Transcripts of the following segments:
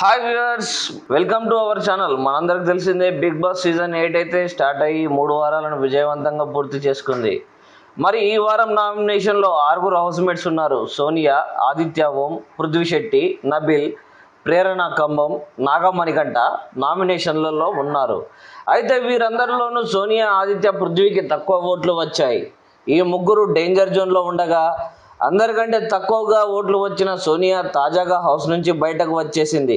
Hi viewers welcome to our channel మనందరికి తెలిసిందే Bigg Boss season eight అయితే start అయ్యి మూడు వారాలను విజయవంతంగా పూర్తి చేసుకుంది. మరి ఈ వారం నామినేషన్లో ఆరుగురు హౌస్మేట్స్ ఉన్నారు. సోనియా ఆదిత్య ఓం పృథ్వీ శెట్టి నబిల్ ప్రేరణ కంబం నాగమణికంట నామినేషన్లలో ఉన్నారు. అయితే వీరందరిలోనూ సోనియా ఆదిత్య పృథ్వీకి తక్కువ ఓట్లు వచ్చాయి. ఈ ముగ్గురు డేంజర్ జోన్లో ఉండగా అందరికంటే తక్కువగా ఓట్లు వచ్చిన సోనియా తాజాగా హౌస్ నుంచి బయటకు వచ్చేసింది.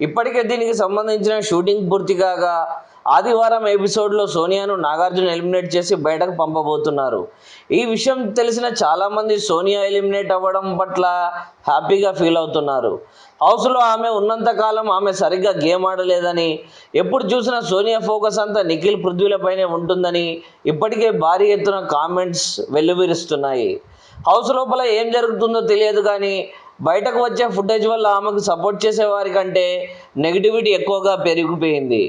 ఇప్పటికే దీనికి సంబంధించిన షూటింగ్ పూర్తి కాగా ఆదివారం ఎపిసోడ్లో సోనియాను నాగార్జున ఎలిమినేట్ చేసి బయటకు పంపబోతున్నారు. ఈ విషయం తెలిసిన చాలామంది సోనియా ఎలిమినేట్ అవ్వడం పట్ల హ్యాపీగా ఫీల్ అవుతున్నారు. హౌస్లో ఆమె ఉన్నంతకాలం ఆమె సరిగ్గా గేమ్ ఆడలేదని ఎప్పుడు చూసినా సోనియా ఫోకస్ అంతా నిఖిల్ పృథ్వీలపైనే ఉంటుందని ఇప్పటికే భారీ ఎత్తున కామెంట్స్ వెల్లువిరుస్తున్నాయి. హౌస్ లోపల ఏం జరుగుతుందో తెలియదు కానీ బయటకు వచ్చే ఫుటేజ్ వల్ల ఆమెకు సపోర్ట్ చేసే వారి కంటే నెగిటివిటీ ఎక్కువగా పెరిగిపోయింది.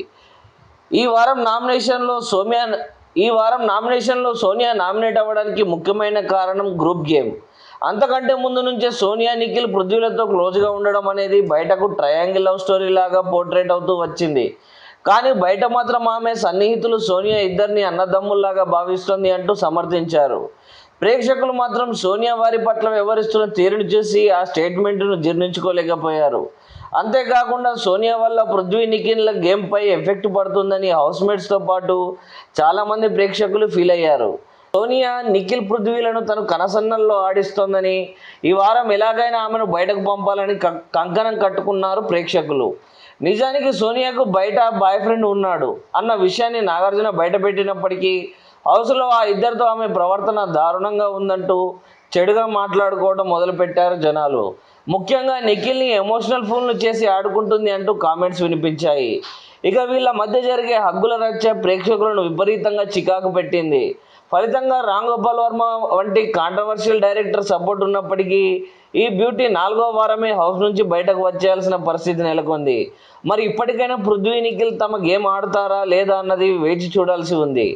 ఈ వారం నామినేషన్లో సోనియా ఈ వారం నామినేషన్లో సోనియా నామినేట్ అవ్వడానికి ముఖ్యమైన కారణం గ్రూప్ గేమ్ అంతకంటే ముందు నుంచే సోనియా నిఖిల్ పృథ్వీలతో క్లోజ్గా ఉండడం అనేది బయటకు ట్రయాంగిల్ లవ్ స్టోరీ లాగా పోర్ట్రేట్ అవుతూ వచ్చింది. కానీ బయట మాత్రం ఆమె సన్నిహితులు సోనియా ఇద్దరిని అన్నదమ్ముల్లాగా భావిస్తుంది అంటూ సమర్థించారు. ప్రేక్షకులు మాత్రం సోనియా వారి పట్ల వ్యవహరిస్తున్న తీరును చూసి ఆ స్టేట్మెంట్ను జీర్ణించుకోలేకపోయారు. అంతేకాకుండా సోనియా వల్ల పృథ్వీ నిఖిన్ల గేమ్పై ఎఫెక్ట్ పడుతుందని హౌస్మేట్స్తో పాటు చాలామంది ప్రేక్షకులు ఫీల్ అయ్యారు. సోనియా నిఖిల్ పృథ్వీలను తను కనసన్నల్లో ఆడిస్తోందని ఈ వారం ఎలాగైనా ఆమెను బయటకు పంపాలని క- కంకణం కట్టుకున్నారు ప్రేక్షకులు. నిజానికి సోనియాకు బయట బాయ్ ఫ్రెండ్ ఉన్నాడు అన్న విషయాన్ని నాగార్జున బయటపెట్టినప్పటికీ హౌస్లో ఆ ఇద్దరితో ఆమె ప్రవర్తన దారుణంగా ఉందంటూ చెడుగా మాట్లాడుకోవడం మొదలుపెట్టారు జనాలు. ముఖ్యంగా నిఖిల్ని ఎమోషనల్ ఫోన్లు చేసి ఆడుకుంటుంది అంటూ కామెంట్స్ వినిపించాయి. ఇక వీళ్ళ మధ్య జరిగే హగ్గుల రచ్చ ప్రేక్షకులను విపరీతంగా చికాకు పెట్టింది. ఫలితంగా రామ్ గోపాల్ వర్మ వంటి కాంట్రవర్షియల్ డైరెక్టర్ సపోర్ట్ ఉన్నప్పటికీ ఈ బ్యూటీ నాలుగో వారమే హౌస్ నుంచి బయటకు వచ్చేయాల్సిన పరిస్థితి నెలకొంది. మరి ఇప్పటికైనా పృథ్వీ నిఖిల్ తమ గేమ్ ఆడతారా లేదా అన్నది వేచి చూడాల్సి ఉంది.